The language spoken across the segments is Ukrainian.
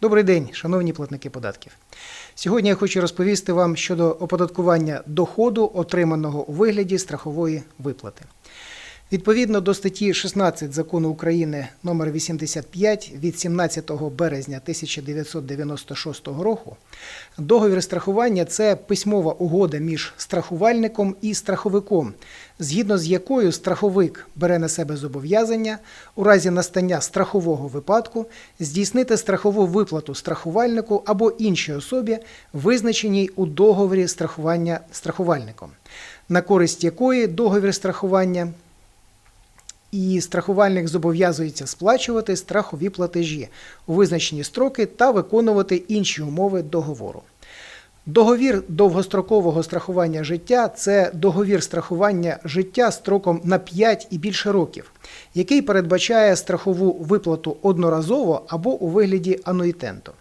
Добрий день, шановні платники податків. Сьогодні я хочу розповісти вам щодо оподаткування доходу, отриманого у вигляді страхової виплати. Відповідно до статті 16 закону України номер 85 від 17 березня 1996 року, договір страхування це письмова угода між страхувальником і страховиком, згідно з якою страховик бере на себе зобов'язання у разі настання страхового випадку здійснити страхову виплату страхувальнику або іншій особі, визначеній у договорі страхування страхувальником, на користь якої договір страхування і страхувальник зобов'язується сплачувати страхові платежі у визначені строки та виконувати інші умови договору. Договір довгострокового страхування життя це договір страхування життя строком на 5 і більше років, який передбачає страхову виплату одноразово або у вигляді ануїтенту.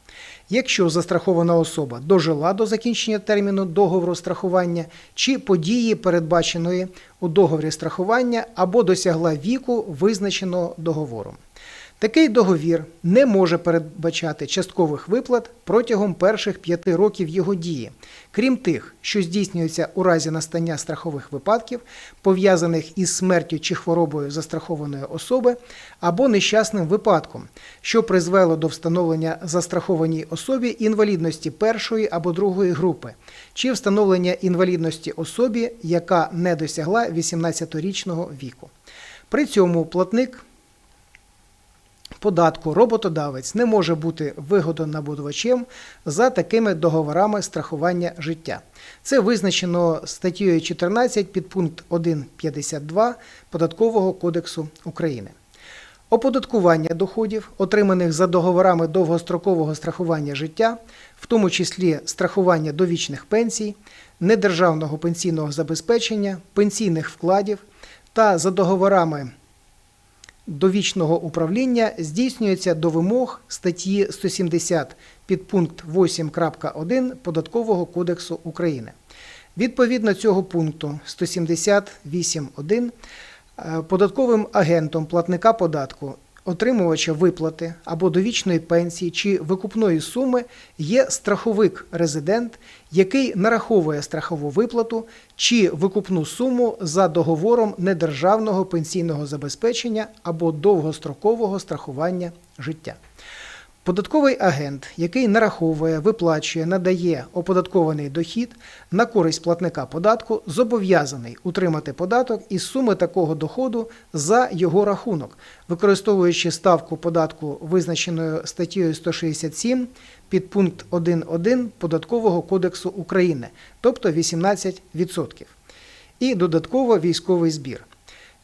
Якщо застрахована особа дожила до закінчення терміну договору страхування чи події, передбаченої у договорі страхування, або досягла віку, визначеного договором. Такий договір не може передбачати часткових виплат протягом перших п'яти років його дії, крім тих, що здійснюються у разі настання страхових випадків, пов'язаних із смертю чи хворобою застрахованої особи, або нещасним випадком, що призвело до встановлення застрахованій особі інвалідності першої або другої групи, чи встановлення інвалідності особі, яка не досягла 18-річного віку. При цьому платник податку роботодавець не може бути вигодонабудувачем за такими договорами страхування життя. Це визначено статтєю 14 підпункт 1.52 Податкового кодексу України. Оподаткування доходів, отриманих за договорами довгострокового страхування життя, в тому числі страхування довічних пенсій, недержавного пенсійного забезпечення, пенсійних вкладів та за договорами довічного управління здійснюється до вимог статті 170 підпункт 8.1 Податкового кодексу України. Відповідно цього пункту 178.1 е, податковим агентом платника податку отримувача виплати або довічної пенсії чи викупної суми є страховик резидент, який нараховує страхову виплату чи викупну суму за договором недержавного пенсійного забезпечення або довгострокового страхування життя. Податковий агент, який нараховує, виплачує, надає оподаткований дохід на користь платника податку, зобов'язаний утримати податок із суми такого доходу за його рахунок, використовуючи ставку податку, визначеною статтею 167 під пункт 1.1 Податкового кодексу України, тобто 18%. І додатково військовий збір.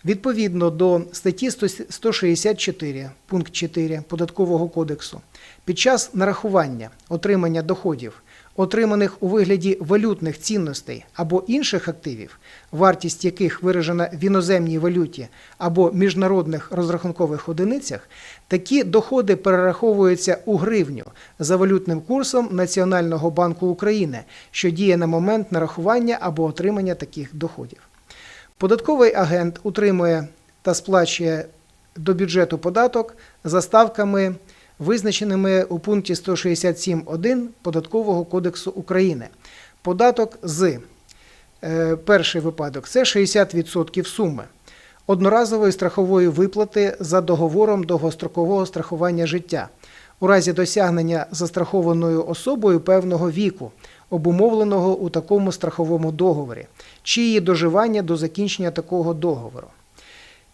Відповідно до статті 164 пункт 4 Податкового кодексу, під час нарахування отримання доходів, отриманих у вигляді валютних цінностей або інших активів, вартість яких виражена в іноземній валюті або міжнародних розрахункових одиницях, такі доходи перераховуються у гривню за валютним курсом Національного банку України, що діє на момент нарахування або отримання таких доходів. Податковий агент утримує та сплачує до бюджету податок за ставками, визначеними у пункті 167.1 Податкового кодексу України. Податок з е, перший випадок це 60% суми одноразової страхової виплати за договором довгострокового страхування життя у разі досягнення застрахованою особою певного віку обумовленого у такому страховому договорі, чи її доживання до закінчення такого договору.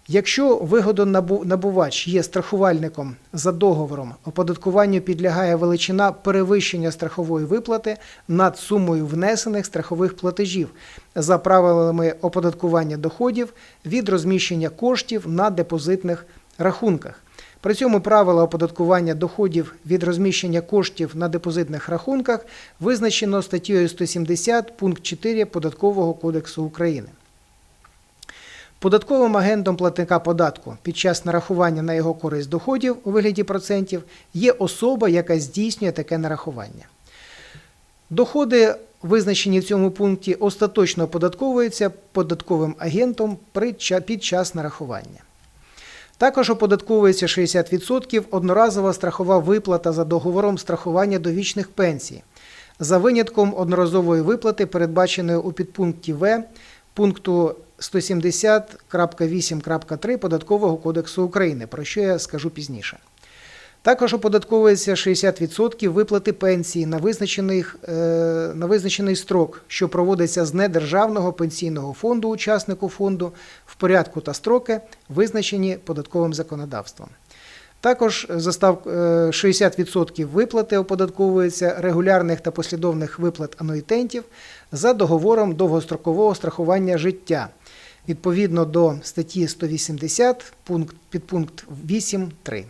Якщо вигодонабувач є страхувальником за договором, оподаткуванню підлягає величина перевищення страхової виплати над сумою внесених страхових платежів за правилами оподаткування доходів від розміщення коштів на депозитних рахунках. При цьому правила оподаткування доходів від розміщення коштів на депозитних рахунках визначено статтєю 170 пункт 4 Податкового кодексу України. Податковим агентом платника податку під час нарахування на його користь доходів у вигляді процентів є особа, яка здійснює таке нарахування. Доходи, визначені в цьому пункті, остаточно оподатковуються податковим агентом під час нарахування. Також оподатковується 60% одноразова страхова виплата за договором страхування довічних пенсій, за винятком одноразової виплати, передбаченої у підпункті В пункту 170.8.3 Податкового кодексу України, про що я скажу пізніше. Також оподатковується 60% виплати пенсії на визначений, е, на визначений строк, що проводиться з недержавного пенсійного фонду учаснику фонду в порядку та строки, визначені податковим законодавством. Також застав е, 60% виплати оподатковується регулярних та послідовних виплат ануїтентів за договором довгострокового страхування життя відповідно до статті 180 пункт, підпункт 8.3.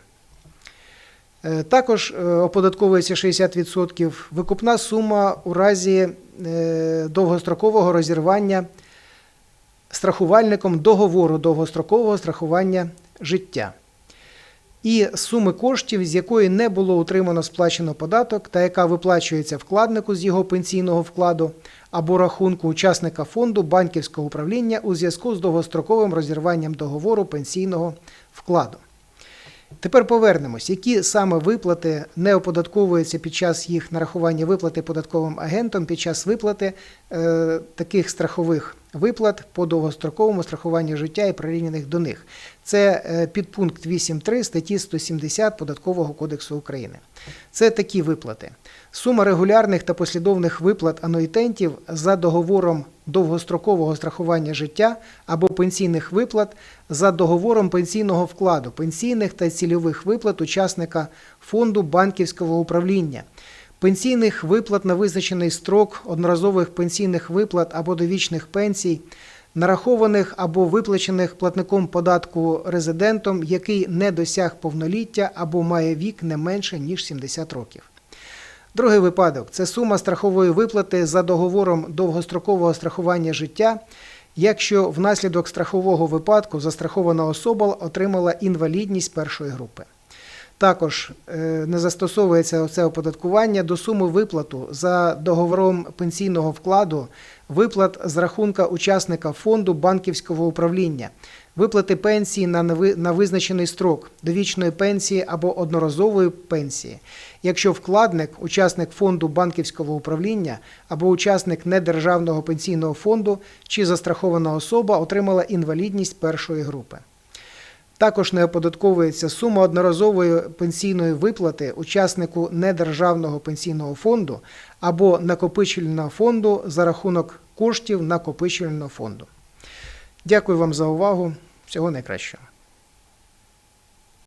Е, Також е, оподатковується 60% викупна сума у разі е, довгострокового розірвання страхувальником договору довгострокового страхування життя. І суми коштів, з якої не було утримано сплачено податок, та яка виплачується вкладнику з його пенсійного вкладу або рахунку учасника фонду банківського управління у зв'язку з довгостроковим розірванням договору пенсійного вкладу. Тепер повернемось, які саме виплати не оподатковуються під час їх нарахування виплати податковим агентом під час виплати е, таких страхових виплат по довгостроковому страхуванню життя і прирівняних до них. Це е, підпункт 8.3 статті 170 Податкового кодексу України. Це такі виплати. Сума регулярних та послідовних виплат ануїтентів за договором довгострокового страхування життя або пенсійних виплат за договором пенсійного вкладу, пенсійних та цільових виплат учасника фонду банківського управління, пенсійних виплат на визначений строк, одноразових пенсійних виплат або довічних пенсій, нарахованих або виплачених платником податку резидентом, який не досяг повноліття або має вік не менше ніж 70 років. Другий випадок це сума страхової виплати за договором довгострокового страхування життя, якщо внаслідок страхового випадку застрахована особа отримала інвалідність першої групи. Також е, не застосовується це оподаткування до суми виплату за договором пенсійного вкладу, виплат з рахунка учасника фонду банківського управління, виплати пенсії на визначений строк, довічної пенсії або одноразової пенсії, якщо вкладник, учасник фонду банківського управління або учасник недержавного пенсійного фонду чи застрахована особа отримала інвалідність першої групи. Також не оподатковується сума одноразової пенсійної виплати учаснику недержавного пенсійного фонду або накопичувального фонду за рахунок коштів накопичувального фонду. Дякую вам за увагу. Всього найкращого.